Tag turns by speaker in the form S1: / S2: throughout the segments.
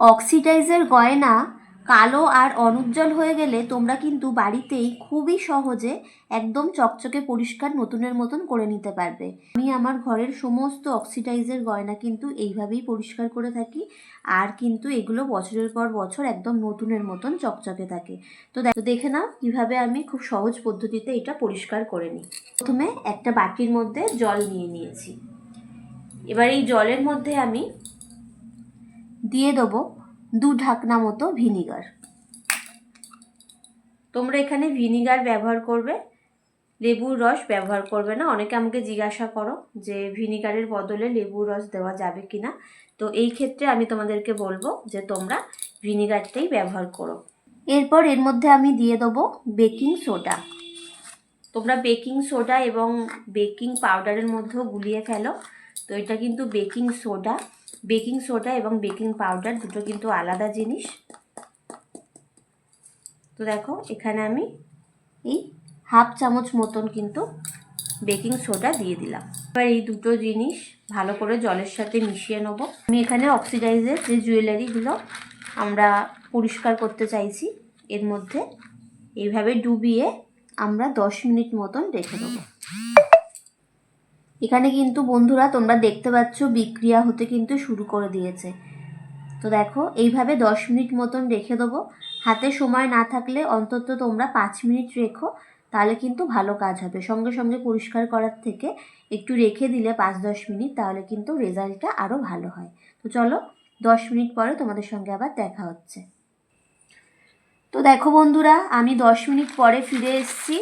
S1: অক্সিডাইজের গয়না কালো আর অনুজ্জ্বল হয়ে গেলে তোমরা কিন্তু বাড়িতেই খুবই সহজে একদম চকচকে পরিষ্কার নতুনের মতন করে নিতে পারবে। আমি আমার ঘরের সমস্ত অক্সিডাইজের গয়না কিন্তু এইভাবেই পরিষ্কার করে থাকি আর কিন্তু এগুলো বছরের পর বছর একদম নতুনের মতন চকচকে থাকে। তো দেখ- নাও কীভাবে আমি খুব সহজ পদ্ধতিতে এটা পরিষ্কার করে নিই। প্রথমে একটা বাটির মধ্যে জল নিয়ে নিয়েছি। এবার এই জলের মধ্যে আমি দিয়ে দেবো দু ঢাকনা মতো ভিনিগার। তোমরা এখানে ভিনিগার ব্যবহার করবে, লেবুর রস ব্যবহার করবে না। অনেকে আমাকে জিজ্ঞাসা করো যে ভিনিগারের বদলে লেবুর রস দেওয়া যাবে কি না তো এই ক্ষেত্রে আমি তোমাদেরকে বলব যে তোমরা ভিনিগারটাই ব্যবহার করো। এরপর এর মধ্যে আমি দিয়ে দেবো বেকিং সোডা। তোমরা বেকিং সোডা এবং বেকিং পাউডারের মধ্যেও গুলিয়ে ফেলো। তো এটা কিন্তু বেকিং সোডা। বেকিং সোডা এবং বেকিং পাউডার দুটো কিন্তু আলাদা জিনিস। তো দেখো, এখানে আমি এই হাফ চামচ মতন কিন্তু বেকিং সোডা দিয়ে দিলাম। এবার এই দুটো জিনিস ভালো করে জলের সাথে মিশিয়ে নেব। আমি এখানে অক্সিডাইজের যে জুয়েলারিগুলো আমরা পরিষ্কার করতে চাইছি, এর মধ্যে এইভাবে ডুবিয়ে আমরা দশ মিনিট মতন রেখে দেবো। এখানে কিন্তু বন্ধুরা তোমরা দেখতে পাচ্ছ বিক্রিয়া হতে কিন্তু শুরু করে দিয়েছে। তো দেখো, এইভাবে দশ মিনিট মতন রেখে দেবো। হাতে সময় না থাকলে অন্তত তোমরা পাঁচ মিনিট রেখো, তাহলে কিন্তু ভালো কাজ হবে। সঙ্গে সঙ্গে পরিষ্কার করার থেকে একটু রেখে দিলে পাঁচ দশ মিনিট, তাহলে কিন্তু রেজাল্টটা আরও ভালো হয়। তো চলো, দশ মিনিট পরে তোমাদের সঙ্গে আবার দেখা হচ্ছে। তো দেখো বন্ধুরা, আমি দশ মিনিট পরে ফিরে এসেছি।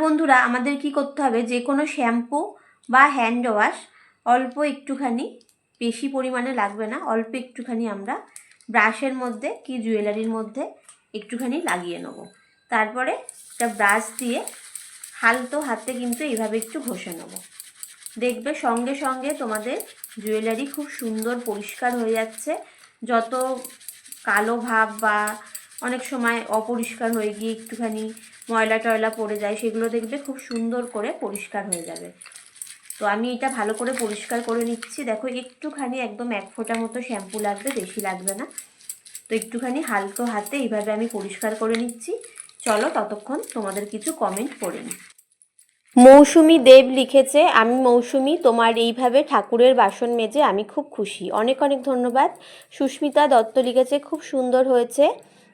S1: বন্ধুরা, আমাদের কি করতে হবে? যে কোনো শ্যাম্পু বা হ্যান্ড ওয়াশ অল্প একটুখানি, বেশি পরিমাণে লাগবে না, অল্প একটুখানি আমরা ব্রাশের মধ্যে কি জুয়েলারির মধ্যে একটুখানি লাগিয়ে নেব। তারপরে একটা ব্রাশ দিয়ে হালতো হাতে কিন্তু এইভাবে একটু ঘষে নেব। দেখবে সঙ্গে সঙ্গে তোমাদের জুয়েলারি খুব সুন্দর পরিষ্কার হয়ে যাচ্ছে। যত কালো ভাব বা অনেক সময় অপরিষ্কার হয়ে গিয়ে একটুখানি ময়লা টয়লা পড়ে যায়, সেগুলো দেখবে খুব সুন্দর করে পরিষ্কার হয়ে যাবে। তো আমি এটা ভালো করে পরিষ্কার করে নিচ্ছি। দেখো, একটুখানি একদম এক ফোঁটা মতো শ্যাম্পু লাগবে, বেশি লাগবে না। তো একটুখানি হালকা হাতে এইভাবে আমি পরিষ্কার করে নিচ্ছি। চলো ততক্ষণ তোমাদের কিছু কমেন্ট করে নিই। মৌসুমি দেব লিখেছে, আমি মৌসুমি, তোমার এইভাবে ঠাকুরের বাসন মেজে আমি খুব খুশি। অনেক অনেক ধন্যবাদ। সুস্মিতা দত্ত লিখেছে, খুব সুন্দর হয়েছে।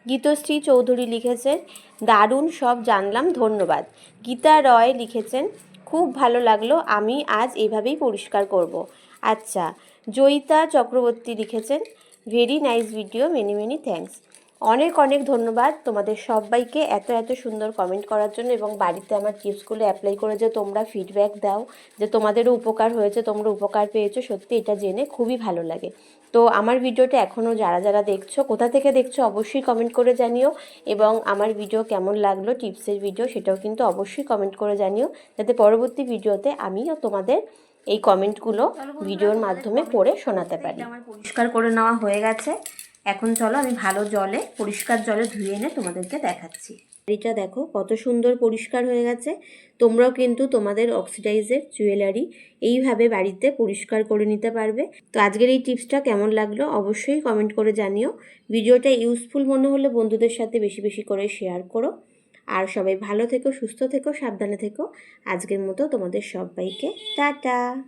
S1: গীতশ্রী চৌধুরী লিখেছেন, দারুণ সব জানলাম, ধন্যবাদ। গীতা রয় লিখেছেন খুব ভালো লাগল, আমি আজ এভাবেই পরিষ্কার করব। আচ্ছা জয়িতা চক্রবর্তী লিখেছেন very nice video many many thanks অনেক অনেক ধন্যবাদ তোমাদের সবাইকে এত এত সুন্দর কমেন্ট করার জন্য এবং বাড়িতে আমার টিপসগুলো অ্যাপ্লাই করে যে তোমরা ফিডব্যাক দাও যে তোমাদেরও উপকার হয়েছে তোমরা উপকার পেয়েছ সত্যি এটা জেনে খুবই ভালো লাগে। তো আমার ভিডিওটা এখনও যারা যারা দেখছ কোথা থেকে দেখছ অবশ্যই কমেন্ট করে জানিও এবং আমার ভিডিও কেমন লাগল টিপসের ভিডিও সেটাও কিন্তু অবশ্যই কমেন্ট করে জানিও যাতে পরবর্তী ভিডিওতে আমিও তোমাদের এই কমেন্টগুলো ভিডিওর মাধ্যমে পড়ে শোনাতে পারি। আমার পরিষ্কার করে নেওয়া হয়ে গেছে। এখন চলো আমি ভালো জলে, পরিষ্কার জলে ধুয়ে এনে তোমাদেরকে দেখাচ্ছি। এটা দেখো, কত সুন্দর পরিষ্কার হয়ে গেছে। তোমরাও কিন্তু তোমাদের অক্সিডাইজের জুয়েলারি এইভাবে বাড়িতে পরিষ্কার করে নিতে পারবে। তো আজকের এই টিপসটা কেমন লাগল অবশ্যই কমেন্ট করে জানিও। ভিডিওটা ইউজফুল মনে হলে বন্ধুদের সাথে বেশি বেশি করে শেয়ার করো। আর সবাই ভালো থেকো, সুস্থ থেকো, সাবধানে থেকো। আজকের মতো তোমাদের সবাইকে টাটা!